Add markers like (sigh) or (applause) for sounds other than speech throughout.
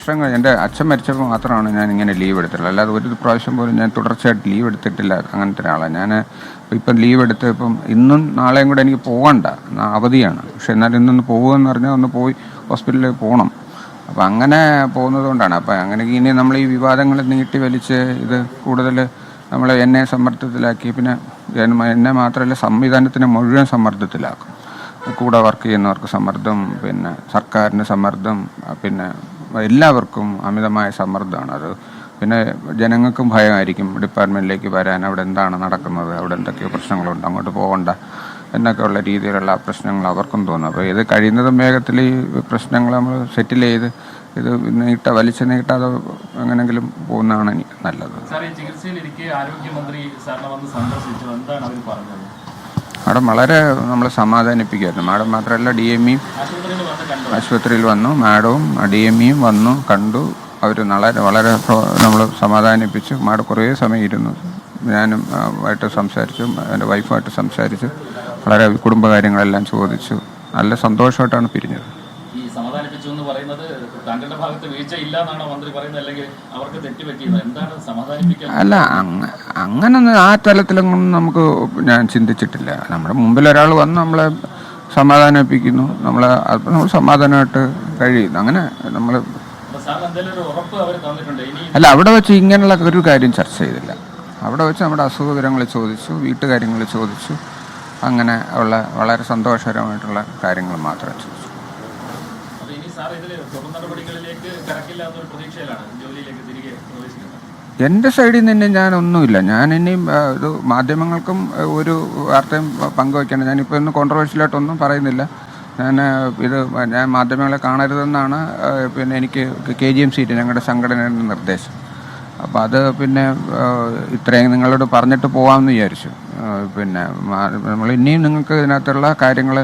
വർഷങ്ങൾ എന്റെ അച്ഛൻ മരിച്ചപ്പോൾ മാത്രമാണ് ഞാൻ ഇങ്ങനെ ലീവ് എടുത്തിട്ടുള്ളത്. അല്ലാതെ ഒരു പ്രാവശ്യം പോലും ഞാൻ തുടർച്ചയായിട്ട് ലീവ് എടുത്തിട്ടില്ല അങ്ങനത്തെ ഒരാളാണ്. ഞാൻ ഇപ്പം ലീവ് എടുത്ത് ഇപ്പം ഇന്നും നാളെയും കൂടെ എനിക്ക് പോകണ്ട. അവധിയാണ്. പക്ഷെ എന്നാലും ഇന്നൊന്ന് പോകുമെന്ന് പറഞ്ഞാൽ ഒന്ന് പോയി ഹോസ്പിറ്റലിൽ പോകണം. അപ്പം അങ്ങനെ പോകുന്നത് കൊണ്ടാണ്. അപ്പം അങ്ങനെ ഇനി നമ്മൾ ഈ വിവാദങ്ങൾ നീട്ടി വലിച്ച് ഇത് കൂടുതൽ നമ്മൾ എന്നെ സമ്മർദ്ദത്തിലാക്കി. പിന്നെ എന്നെ മാത്രമല്ല സംവിധാനത്തിനെ മുഴുവൻ സമ്മർദ്ദത്തിലാക്കും. കൂടെ വർക്ക് ചെയ്യുന്നവർക്ക് സമ്മർദ്ദം പിന്നെ സർക്കാരിന് സമ്മർദ്ദം പിന്നെ എല്ലാവർക്കും അമിതമായ സമ്മർദ്ദമാണ്. അത് പിന്നെ ജനങ്ങൾക്കും ഭയമായിരിക്കും ഡിപ്പാർട്ട്മെന്റിലേക്ക് വരാൻ അവിടെ എന്താണ് നടക്കുന്നത് അവിടെ എന്തൊക്കെയോ പ്രശ്നങ്ങളുണ്ട് അങ്ങോട്ട് പോകണ്ട എന്നൊക്കെയുള്ള രീതിയിലുള്ള പ്രശ്നങ്ങൾ അവർക്കും തോന്നും. അപ്പോൾ ഇത് കഴിയുന്നതും വേഗത്തിൽ ഈ പ്രശ്നങ്ങൾ നമ്മൾ സെറ്റിൽ ചെയ്ത് ഇത് നീട്ട വലിച്ചു നീട്ടാതെ എങ്ങനെങ്കിലും പോകുന്നതാണ് നല്ലത്. മാഡം വളരെ നമ്മൾ സമാധാനിപ്പിക്കുമായിരുന്നു. മാഡം മാത്രമല്ല ഡി എം ഇയും ആശുപത്രിയിൽ വന്ന്. മാഡവും ഡി എം ഇയും വന്നു കണ്ടു. അവർ വളരെ വളരെ നമ്മൾ സമാധാനിപ്പിച്ചു. മാഡം കുറേ സമയം ഇരുന്നു. ഞാനും ആയിട്ട് സംസാരിച്ചു. എന്റെ വൈഫുമായിട്ട് സംസാരിച്ചു. വളരെ കുടുംബകാര്യങ്ങളെല്ലാം ചോദിച്ചു. നല്ല സന്തോഷമായിട്ടാണ് പിരിഞ്ഞത്. ഈ സമാധാനിപ്പിച്ചു എന്ന് പറയുന്നത് താങ്കളുടെ ഭാഗത്ത് വീഴ്ച ഇല്ല എന്നാണോ മന്ത്രി പറയുന്നത്? അല്ലെങ്കിൽ അവർക്ക് എന്താണ് അല്ല അങ്ങനെ ആ തലത്തിലൊന്നും നമുക്ക് ഞാൻ ചിന്തിച്ചിട്ടില്ല. നമ്മുടെ മുമ്പിൽ ഒരാൾ വന്ന് നമ്മളെ സമാധാനിപ്പിക്കുന്നു. നമ്മൾ നമ്മൾ സമാധാനമായിട്ട് കഴിയുന്നു. അങ്ങനെ നമ്മൾ അല്ല അവിടെ വെച്ച് ഇങ്ങനെയുള്ള ഒരു കാര്യം ചർച്ച ചെയ്തില്ല. അവിടെ വെച്ച് നമ്മുടെ അസുഖവിവരങ്ങൾ ചോദിച്ചു വീട്ടുകാര്യങ്ങൾ ചോദിച്ചു. അങ്ങനെ ഉള്ള വളരെ സന്തോഷകരമായിട്ടുള്ള കാര്യങ്ങൾ മാത്രമേ ചോദിച്ചു. ഇതിൽ തുടർ നടപടികളിലേക്ക് കടക്കില്ല എന്നൊരു പ്രതീക്ഷയിലാണ് ജോലിയിലേക്ക് തിരികെ എന്റെ സൈഡിൽ നിന്ന് ഞാനൊന്നുമില്ല. ഞാൻ ഇനിയും ഇത് മാധ്യമങ്ങൾക്കും ഒരു വാർത്തയും പങ്കുവയ്ക്കണം ഞാനിപ്പോൾ ഇന്ന് കോൺട്രവേഴ്ഷ്യലായിട്ടൊന്നും പറയുന്നില്ല. ഞാൻ ഇത് ഞാൻ മാധ്യമങ്ങളെ കാണരുതെന്നാണ് പിന്നെ എനിക്ക് കെ ജി എം സീറ്റ് ഞങ്ങളുടെ സംഘടനയുടെ നിർദ്ദേശം. അപ്പോൾ അത് പിന്നെ ഇത്രയും നിങ്ങളോട് പറഞ്ഞിട്ട് പോകാമെന്ന് വിചാരിച്ചു. പിന്നെ നമ്മൾ ഇനിയും നിങ്ങൾക്ക് ഇതിനകത്തുള്ള കാര്യങ്ങൾ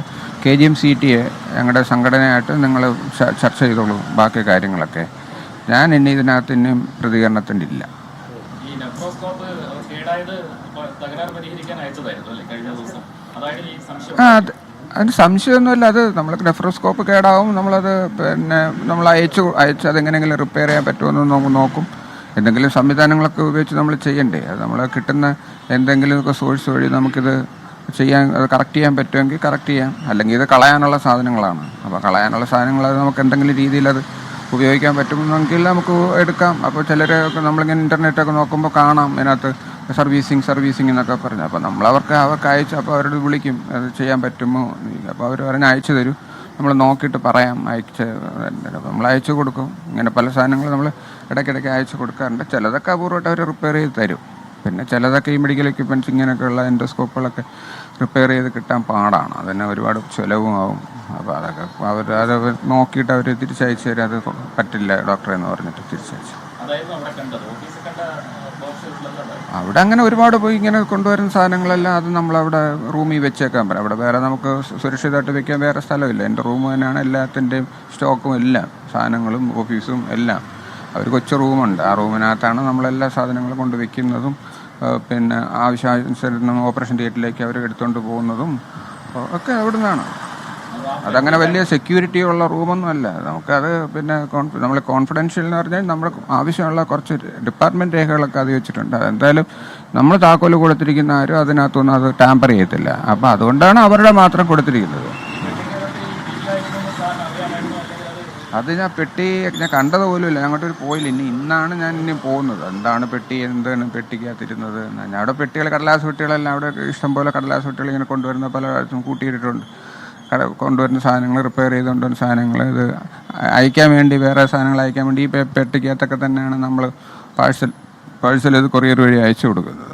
കെ ജി എം സി ടിയെ ഞങ്ങളുടെ സംഘടനയായിട്ട് നിങ്ങൾ ചർച്ച ചെയ്തോളൂ ബാക്കി കാര്യങ്ങളൊക്കെ. ഞാൻ ഇനി ഇതിനകത്ത് ഇനിയും പ്രതികരണത്തിന്റെ ഇല്ല ഈ കേടായത് പരിഹരിക്കാൻ അല്ലേ കഴിഞ്ഞ ദിവസം? ഈ സംശയം. അതിന് സംശയമൊന്നുമില്ല. അത് നമ്മൾ നെഫ്രോസ്കോപ്പ് കേടാവും. നമ്മളത് പിന്നെ നമ്മൾ അയച്ചു അയച്ച് അതെങ്ങനെയെങ്കിലും റിപ്പയർ ചെയ്യാൻ പറ്റുമെന്ന് നമുക്ക് നോക്കും. എന്തെങ്കിലും സംവിധാനങ്ങളൊക്കെ ഉപയോഗിച്ച് നമ്മൾ ചെയ്യണ്ടേ? അത് നമ്മൾ കിട്ടുന്ന എന്തെങ്കിലുമൊക്കെ സോഴ്സ് വഴി നമുക്കിത് ചെയ്യാൻ അത് കറക്റ്റ് ചെയ്യാൻ പറ്റുമെങ്കിൽ കറക്റ്റ് ചെയ്യാം. അല്ലെങ്കിൽ ഇത് കളയാനുള്ള സാധനങ്ങളാണ്. അപ്പോൾ കളയാനുള്ള സാധനങ്ങൾ അത് നമുക്ക് എന്തെങ്കിലും രീതിയിൽ അത് ഉപയോഗിക്കാൻ പറ്റുമെന്നെങ്കിൽ നമുക്ക് എടുക്കാം. അപ്പോൾ ചിലരൊക്കെ നമ്മളിങ്ങനെ ഇന്റർനെറ്റൊക്കെ നോക്കുമ്പോൾ കാണാം ഇതിനകത്ത് സർവീസിങ് സർവീസിങ് എന്നൊക്കെ പറഞ്ഞു. അപ്പോൾ നമ്മളവർക്ക് അവർക്ക് അയച്ചു അപ്പോൾ അവരോട് വിളിക്കും അത് ചെയ്യാൻ പറ്റുമോ? അപ്പോൾ അവർ പറഞ്ഞ് അയച്ചു തരും. നമ്മൾ നോക്കിയിട്ട് പറയാം അയച്ച് നമ്മൾ അയച്ചു കൊടുക്കും. ഇങ്ങനെ പല സാധനങ്ങൾ നമ്മൾ ഇടയ്ക്കിടയ്ക്ക് അയച്ചു കൊടുക്കാറുണ്ട്. ചിലതൊക്കെ അപൂർവമായിട്ട് അവർ റിപ്പയർ ചെയ്ത് തരും. പിന്നെ ചിലതൊക്കെ ഈ മെഡിക്കൽ എക്യുപ്മെന്റ്സ് ഇങ്ങനെയൊക്കെയുള്ള എൻഡോസ്കോപ്പുകളൊക്കെ റിപ്പയർ ചെയ്ത് കിട്ടാൻ പാടാണ്. അതിന് ഒരുപാട് ചിലവും ആവും. അപ്പോൾ അതൊക്കെ അവർ അത് നോക്കിയിട്ട് അവർ തിരിച്ചയച്ചു തരും. അത് പറ്റില്ല ഡോക്ടറെ എന്ന് പറഞ്ഞിട്ട് തിരിച്ചയച്ചു. അവിടെ അങ്ങനെ ഒരുപാട് പോയി ഇങ്ങനെ കൊണ്ടുവരുന്ന സാധനങ്ങളെല്ലാം അത് നമ്മളവിടെ റൂമിൽ വെച്ചേക്കാൻ പറ്റും അവിടെ വേറെ നമുക്ക് സുരക്ഷിതമായിട്ട് വെക്കാൻ വേറെ സ്ഥലമില്ല. എന്റെ റൂം തന്നെയാണ് എല്ലാത്തിന്റെയും സ്റ്റോക്കും എല്ലാം. സാധനങ്ങളും ഓഫീസും എല്ലാം. അവർ കൊച്ചു റൂമുണ്ട്. ആ റൂമിനകത്താണ് നമ്മളെല്ലാ സാധനങ്ങളും കൊണ്ട് വെക്കുന്നതും പിന്നെ ആവശ്യാനുസരണം ഓപ്പറേഷൻ തിയേറ്ററിലേക്ക് അവർ എടുത്തുകൊണ്ട് പോകുന്നതും ഒക്കെ അവിടെ നിന്നാണ് അതങ്ങനെ വലിയ സെക്യൂരിറ്റി ഉള്ള റൂമൊന്നും അല്ല നമുക്കത് പിന്നെ നമ്മൾ കോൺഫിഡൻഷ്യൽ എന്ന് പറഞ്ഞാൽ നമ്മൾ ആവശ്യമുള്ള കുറച്ച് ഡിപ്പാർട്ട്മെന്റ് രേഖകളൊക്കെ അത് വെച്ചിട്ടുണ്ട്. അതെന്തായാലും നമ്മൾ താക്കോൽ കൊടുത്തിരിക്കുന്ന ആരും അതിനകത്തൊന്നും അത് ടാമ്പർ ചെയ്യത്തില്ല. അപ്പം അതുകൊണ്ടാണ് അവരുടെ മാത്രം കൊടുത്തിരിക്കുന്നത്. അത് ഞാൻ പെട്ടി ഞാൻ കണ്ടത് പോലും ഇല്ല. അങ്ങോട്ടൊരു പോയില്ല. ഇനി ഇന്നാണ് ഞാൻ ഇനി പോകുന്നത്. എന്താണ് പെട്ടി എന്താണ് പെട്ടിക്കകത്തിരുന്നത്? ഞാൻ അവിടെ പെട്ടികൾ കടലാസ് പെട്ടികളെല്ലാം അവിടെ ഇഷ്ടംപോലെ കടലാസ് പെട്ടികൾ ഇങ്ങനെ കൊണ്ടുവരുന്ന പല കൂട്ടിയിട്ടിട്ടുണ്ട്. കട കൊണ്ടുവരുന്ന സാധനങ്ങൾ റിപ്പയർ ചെയ്ത് കൊണ്ടുവരുന്ന സാധനങ്ങൾ ഇത് അയക്കാൻ വേണ്ടി വേറെ സാധനങ്ങൾ അയക്കാൻ വേണ്ടി ഈ പെട്ടിക്കകത്തൊക്കെ തന്നെയാണ് നമ്മൾ പാഴ്സൽ പാഴ്സൽ ഇത് കൊറിയർ വഴി അയച്ചു കൊടുക്കുന്നത്.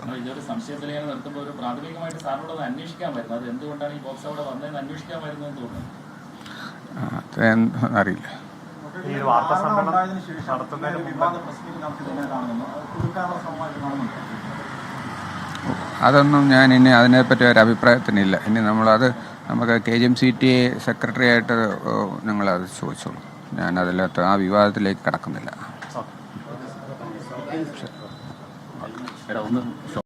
(laughs) അറിയില്ല. അതൊന്നും ഞാൻ ഇനി അതിനെപ്പറ്റി ഒരു അഭിപ്രായത്തിനില്ല. ഇനി നമ്മളത് നമുക്ക് K G M C T secretary ആയിട്ട് നിങ്ങളത് ചോദിച്ചോളൂ. ഞാൻ അതിലകത്ത് ആ വിവാദത്തിലേക്ക് കടക്കുന്നില്ല.